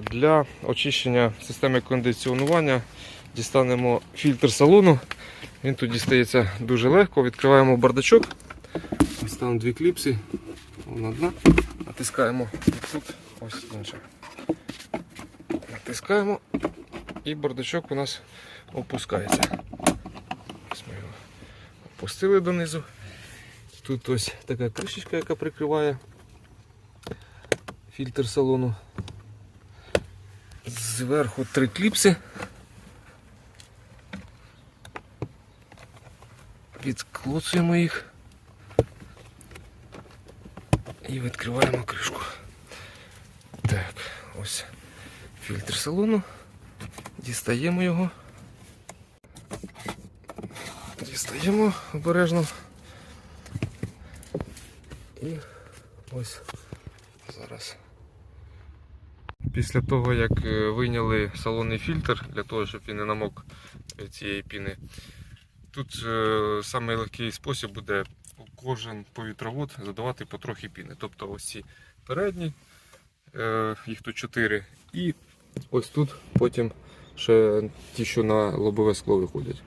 Для очищення системи кондиціонування дістанемо фільтр салону. Він тут дістається дуже легко. Відкриваємо бардачок. Ось там дві кліпси. Вон одна. Натискаємо тут ось інша. Натискаємо і бардачок у нас опускається. Ось ми його опустили донизу. Тут ось така кришечка, яка прикриває фільтр салону. Зверху три кліпси. Відклоцуємо їх і відкриваємо кришку. Так, ось фільтр салону. Дістаємо його. Дістаємо обережно. І ось зараз. Після того, як е, вийняли салонний фільтр для того, щоб він не намок е, цієї піни, тут е, самий легкий спосіб буде кожен повітровод задавати потрохи піни. Тобто ось ці передні, їх тут 4, і ось тут потім ще ті, що на лобове скло виходять.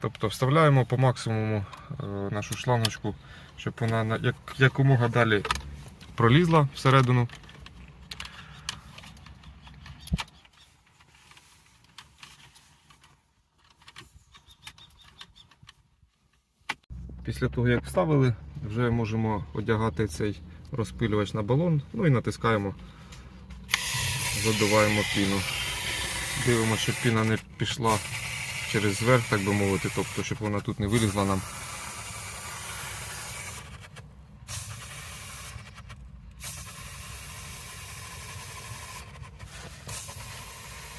Тобто вставляємо по максимуму нашу шлангочку, щоб вона як, якомога далі пролізла всередину. Після того, як вставили, вже можемо одягати цей розпилювач на балон, ну і натискаємо, задуваємо піну. Дивимося, щоб піна не пішла через верх, так би мовити, тобто, щоб вона тут не вилізла нам.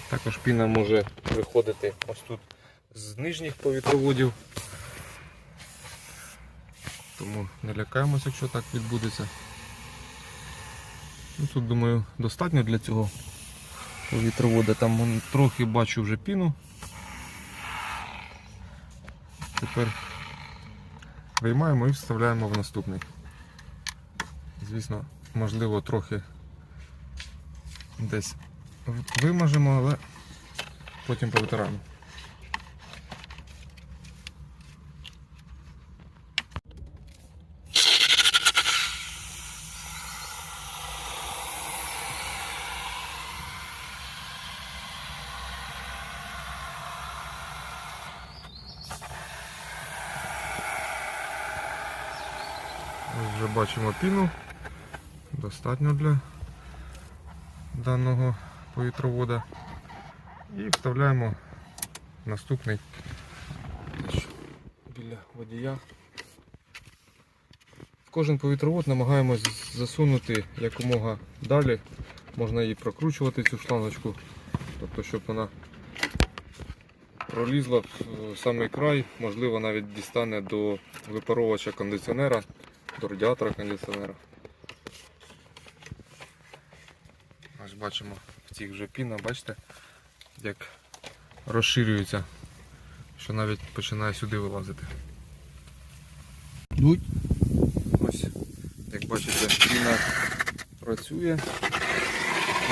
Також піна може виходити ось тут з нижніх повітроводів. Тому не лякаємося, якщо так відбудеться. Ну, Тут, думаю, достатньо для цього повітровода. Там трохи бачу вже піну. Тепер виймаємо і вставляємо в наступний. Звісно, можливо, трохи десь вимажемо, але потім повитираємо. Вже бачимо піну. Достатньо для даного повітровода. І вставляємо наступний біля водія. В кожен повітровод намагаємось засунути якомога далі. Можна її прокручувати цю шлангочку, тобто щоб вона пролізла в самий край, можливо навіть дістане до випаровувача кондиціонера, до радіатора кондиціонера. Ось бачимо в цих вже піна, бачите, як розширюється, що навіть починає сюди вилазити. Ось, як бачите, піна працює.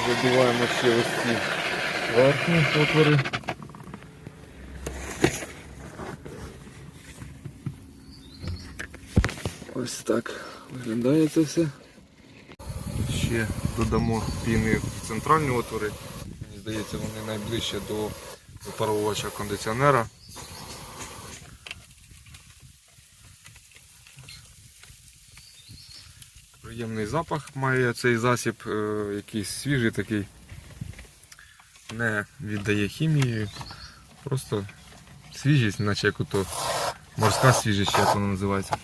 Забиваємо ще ось ці верхні отвори. Ось так виглядає це все. Ще додамо піни в центральні отвори. Мені здається, вони найближче до випаровувача кондиціонера. Приємний запах має цей засіб, е, якийсь свіжий такий, не віддає хімії, просто свіжість, наче як ото морська свіжість, як вона називається.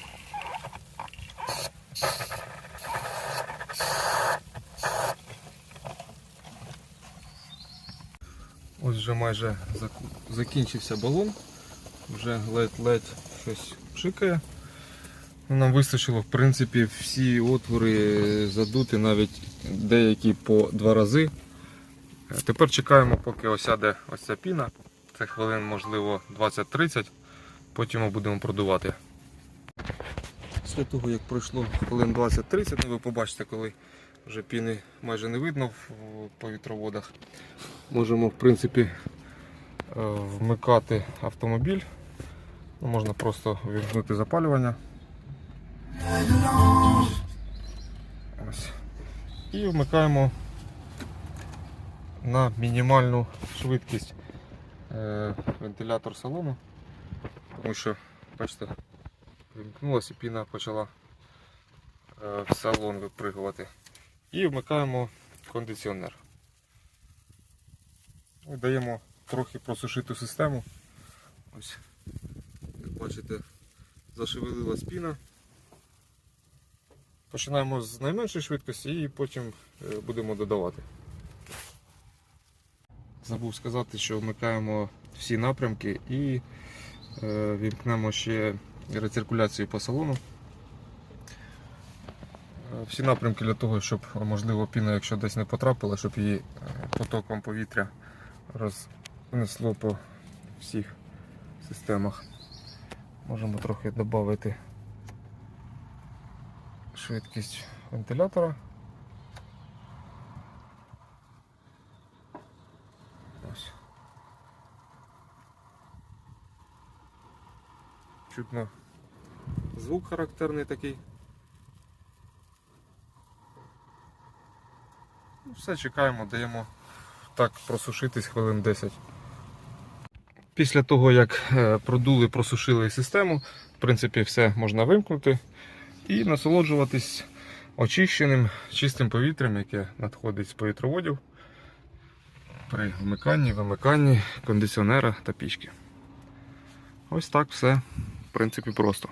Ось вже майже закінчився балон, вже ледь-ледь щось пшикає. Ну, Нам вистачило в принципі всі отвори задути, навіть деякі по два рази. Е, Тепер чекаємо, поки осяде ось ця піна. Це хвилин, можливо, 20-30, потім ми будемо продувати. Після того, як пройшло хвилин 20-30, ну ви побачите, коли вже піни майже не видно в повітроводах. Можемо, в принципі, е, вмикати автомобіль. Ну, Можна просто вімкнути запалювання. Ось. І вмикаємо на мінімальну швидкість е, вентилятор салону, тому що, бачите, вимкнулася і піна почала е, в салон випригувати. І вмикаємо кондиціонер. І даємо трохи просушити систему. Ось, як бачите, зашевелилась піна. Починаємо з найменшої швидкості і потім е, будемо додавати. Забув сказати, що вмикаємо всі напрямки і е, вімкнемо ще рециркуляцію по салону. Всі напрямки для того, щоб можливо піна, якщо десь не потрапила, щоб її е, потоком повітря рознесло по всіх системах. Можемо трохи додати швидкість вентилятора. Ось. Чутно звук характерний такий. Все чекаємо, даємо так просушитись хвилин 10. Після того, як е, продули, просушили систему, в принципі, все можна вимкнути і насолоджуватись очищеним чистим повітрям, яке надходить з повітроводів при вмиканні, вимиканні кондиціонера та пічки. Ось так все, в принципі, просто.